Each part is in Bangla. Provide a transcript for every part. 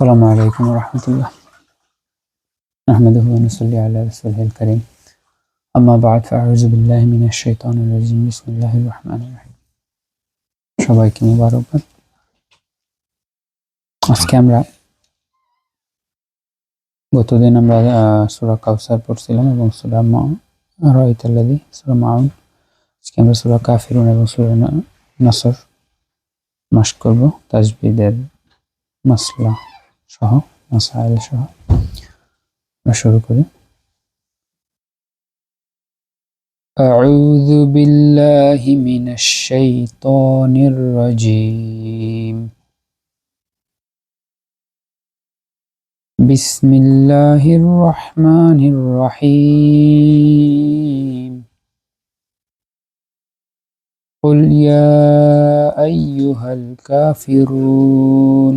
السلام عليكم ورحمة الله نحمده ونصلي على رسوله الكريم أما بعد فأعوذ بالله من الشيطان الرجيم بسم الله الرحمن الرحيم সবাইকে মুবারকবাদ আজকে আমরা গতদিন আমরা সুরা কাউসার পড়ছিলাম এবং সুরা মা রাইতাল্লাদি সুরা মাউন আজকে আমরা সুরা কাফিরুন এবং সুরা নাসর মাস করব তাজবিদের মাসলা সহ মাসাইল সহ আমরা শুরু করি أعوذ بالله من الشيطان الرجيم بسم الله الرحمن الرحيم قل يا أيها الكافرون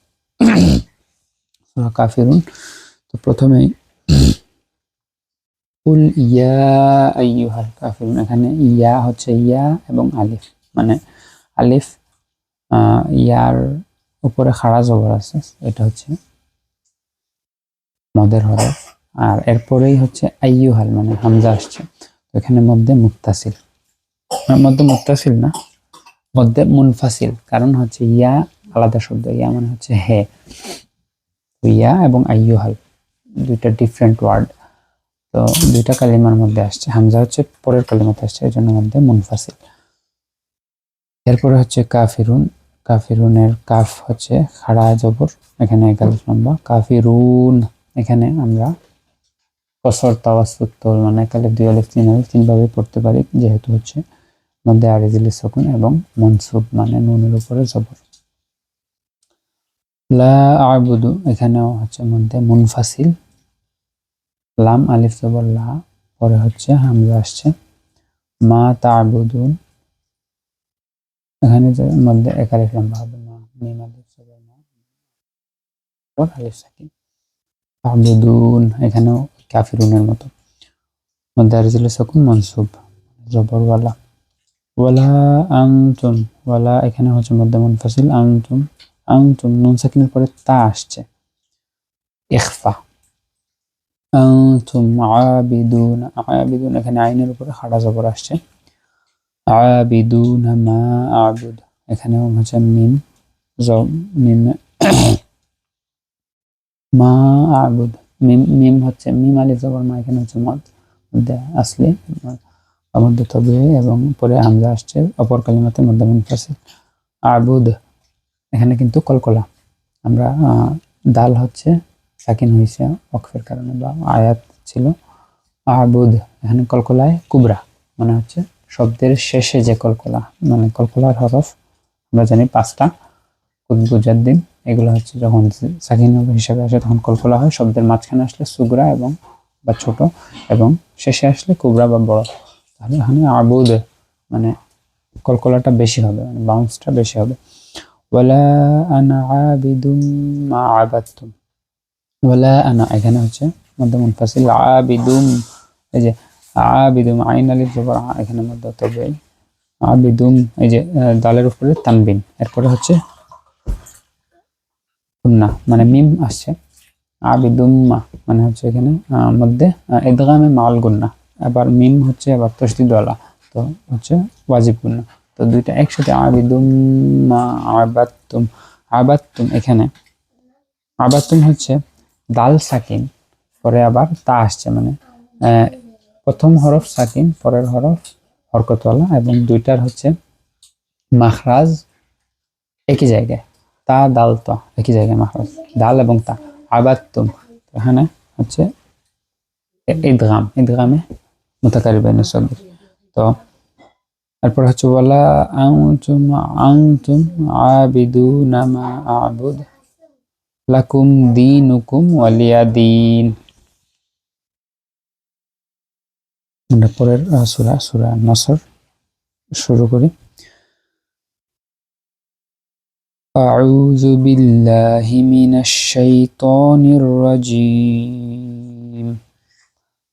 কাফিরুন। তো প্রথমেই, কুল ইয়া আইয়ুহাল কাফিরুন। এখানে ইয়া হচ্ছে ইয়া এবং আলিফ। মানে আলিফ ইয়ার উপরে খাড়া জবর আছে, এটা হচ্ছে মদের হরফ আর এরপরেই হচ্ছে আইয়ুহাল মানে হামজা আসছে। এখানে মধ্যে মুক্তাসিল মধ্যে মুক্তাসিল না, মধ্যে মুনফাসিল। কারণ হচ্ছে ইয়া আলাদা শব্দ, ইয়া মানে হচ্ছে হে। ইয়া এবং আইয়ুহাল, দুইটা ডিফারেন্ট ওয়ার্ড তো দুইটা কালিমার মধ্যে আসছে। হামজা হচ্ছে পরের কালিমাতে আসছে এই জন্য মধ্যে মুনফাসিল। এরপরে হচ্ছে কাফিরুন। কাফিরুনের কাফ হচ্ছে খাড়া জবর, এখানে একালিফ লম্বা কাফিরুন, এখানে আমরা কসর তাওয়াসুত্তর মানে একালিফ দুই আলিফ, তিন আলিফ তিনভাবে পড়তে পারি, যেহেতু হচ্ছে মধ্যে আরিজিল সকুন এবং মনসুব মানে নুনের উপরে জবর। লা আবুদু এখানেও হচ্ছে মধ্যে মুনফাসিল, লাম, আলিফ, জবর, লা, পরে হচ্ছে হামজা আসছে। মা তাবুদুন, এখানে মধ্যে এক আলিফ লম্বা হবে মিম, আলিফ, জবর, মা পর আলিফ, সাকিন। তাবুদুন, এখানেও কাফিরুনের মতো। মধ্যে আরজিল সকুন, মনসুব, জবর, ওয়ালা। ওয়ালা ওয়ালা এখানে হচ্ছে মধ্যে মুনফাসিল, আনতুম। আনতুম নুন সাকিনের পরে তা আসছে ইখফা আনতুম আবিদুন আবিদুন এখানে আইনের উপরে খাড়া জবর আসছে আবিদুন মা আবুদ এখানেও হচ্ছে মিম মিম মা আবুদ মিম মিম হচ্ছে মিম আলি জবর মা এখানে হচ্ছে মদ আসলে মধ্যে তবে এবং পরে হামজা আসছে. অপর কালিমাতে মধ্যে মুনফাসিল আবুদ. এখানে কিন্তু কলকলা। আমরা দাল হচ্ছে সাকিন হয়েছে অক্ষের কারণে বা আয়াত ছিল। আবুদ এখানে কলকলায় কুবরা মানে হচ্ছে শব্দের শেষে যে কলকলা মানে কলকলার হরফ, আমরা জানি পাঁচটা দিন, এগুলো হচ্ছে যখন সাকিন হিসাবে আসে তখন কলকলা হয়, শব্দের মাঝখানে আসলে সুগরা এবং বা ছোট, এবং শেষে আসলে কুবরা বা বড়। তাহলে এখানে আবুদ মানে কলকলাটা বেশি হবে মানে বাউন্সটা বেশি হবে। ওয়ালা এখানে হচ্ছে মধ্যে উপরে তানবিন, এরপরে হচ্ছে মানে মিম আসছে। আবিদুম্মা মানে হচ্ছে এখানে মধ্যে মাল গুন্না আবার মিম হচ্ছে আবার তসদিদওয়ালা তো হচ্ছে ওয়াজিব গুন্না তো দুইটা একসাথে আবিদুম্মা আবাত্তুম। আবাত্তুম এখানে। আবাত্তুম হচ্ছে দাল সাকিন, পরে আবার তা আসছে মানে প্রথম হরফ সাকিন, পরের হরফ হরকতওয়ালা, এবং দুইটার হচ্ছে মাখরাজ একই জায়গায়। তা, দাল, তো, একই জায়গায় মাখরাজ। দাল এবং তা। আবাত্তুম এখানে হচ্ছে ঈদগাম ঈদগামে মুতাকারিবেন সবির। তো তারপর হচ্ছে ওয়ালা আনতুম আনতুম আবিদুনা মা আবুদ লাকুম দিনুকুম ওয়ালিয়া দিন আমরা পরের আহ, সূরা সূরা নসর শুরু করি أعوذ بالله من الشيطان الرجيم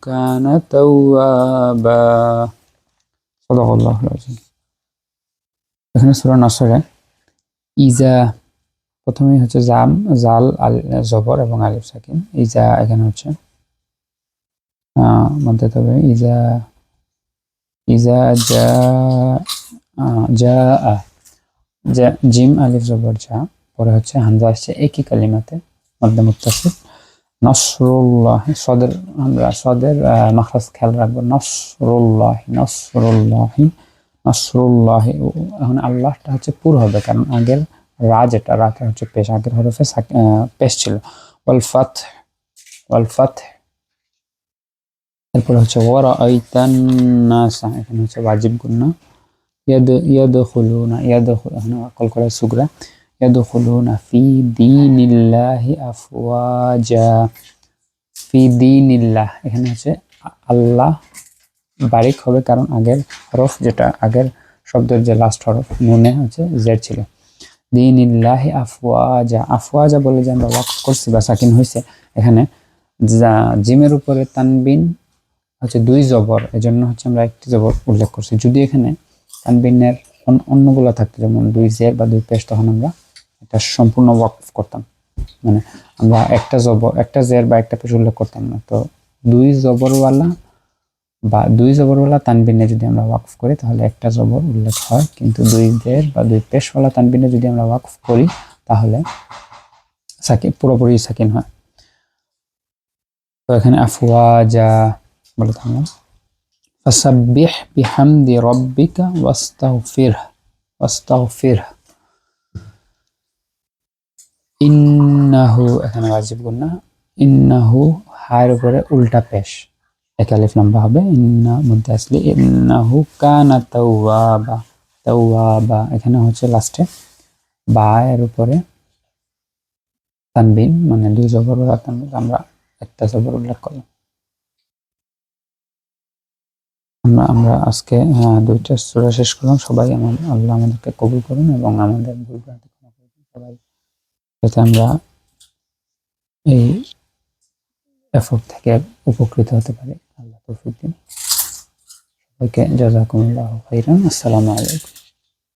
كان توابا صدق الله العظيم এখানে সূরা নসরে ইজা প্রথমেই হচ্ছে জাম জাল আল জবর এবং আলিফ সাকিন ইজা এখানে হচ্ছে আহ, মধ্যে তবে ইজা ইজা যা আহ, যা আ যা জিম আলিফ জবর যা পরে হচ্ছে হামজা আসছে একই কালিমাতে মধ্যে মুত্তাসিল নসরুল্লাহ, সদের আমরা সদের মাখরাজ খেয়াল রাখব। নসরুল্লাহ নসরুল্লাহ নসরুল্লাহ এখন আল্লাহটা হচ্ছে পুর হবে, কারণ আগের রা যেটা রাটা হচ্ছে পেশ, আগের হরফে পেশ ছিল। ওয়াল ফাত, ওয়াল এরপরে হচ্ছে ওয়ারা আইতান এখানে হচ্ছে ওয়াজিব গুন্না ইয়াদ, ইয়াদখুলুনা, ইয়াদখুল, এখানে কল করে সুগরা। ইয়াদখুলুনা ফি দীনিল্লাহি আফওয়াজা ফি দীনিল্লাহ এখানে হচ্ছে আল্লাহ বারিক হবে, কারণ আগের হরফ যেটা, আগের শব্দের যে লাস্ট হরফ, নুনে হচ্ছে জেড ছিল। দীনিল্লাহি আফওয়াজা আফওয়াজা বলে যে আমরা ওয়াক করছি বা সাকিন হয়েছে এখানে জিমের উপরে তানবিন হচ্ছে দুই জবর, এজন্য হচ্ছে আমরা একটি জবর উল্লেখ করছি। যদি এখানে তানবিনের অন- অন্যগুলো থাকতো যেমন দুই জের বা দুই পেশ, তখন আমরা এটা সম্পূর্ণ ওয়াকফ করতাম মানে আমরা একটা জবর একটা জের বা একটা পেশ উল্লেখ করতাম না তো দুই জবরওয়ালা বা দুই জবরওয়ালা তানবিনে যদি আমরা ওয়াকফ করি তাহলে একটা জবর উল্লেখ হয় কিন্তু দুই জের বা দুই পেশওয়ালা তানবিনে যদি আমরা ওয়াকফ করি তাহলে সাকিন পুরোপুরি সাকিন হয় তো এখানে আফওয়াজা বলে থাকলাম فسبح بحمد ربك واستغفره واستغفره ইন্নাহু এখানে ওয়াজিব গুন্না ইন্নাহু হায়ের উপরে উল্টা পেশ। এক আলিফ লম্বা হবে ইন্না মধ্যে আসলে ইন্নাহু কানা তাওয়াবা তাওয়াবা এখানে হচ্ছে লাস্টে বা এর উপরে তানবিন মানে দুই জবর তানবিন আমরা একটা জবর উল্লেখ করলাম। আমরা আমরা আজকে আহ, দুইটা সূরা শেষ করলাম। সবাই আমার আল্লাহ আমাদেরকে কবুল করুন এবং আমাদের ভুল সবাই যাতে আমরা এই এফোর্ট থেকে উপকৃত হতে পারি। আল্লাহ তৌফিক দিন। সবাইকে জাজাকুমুল্লাহ খাইরান আসসালামু আলাইকুম।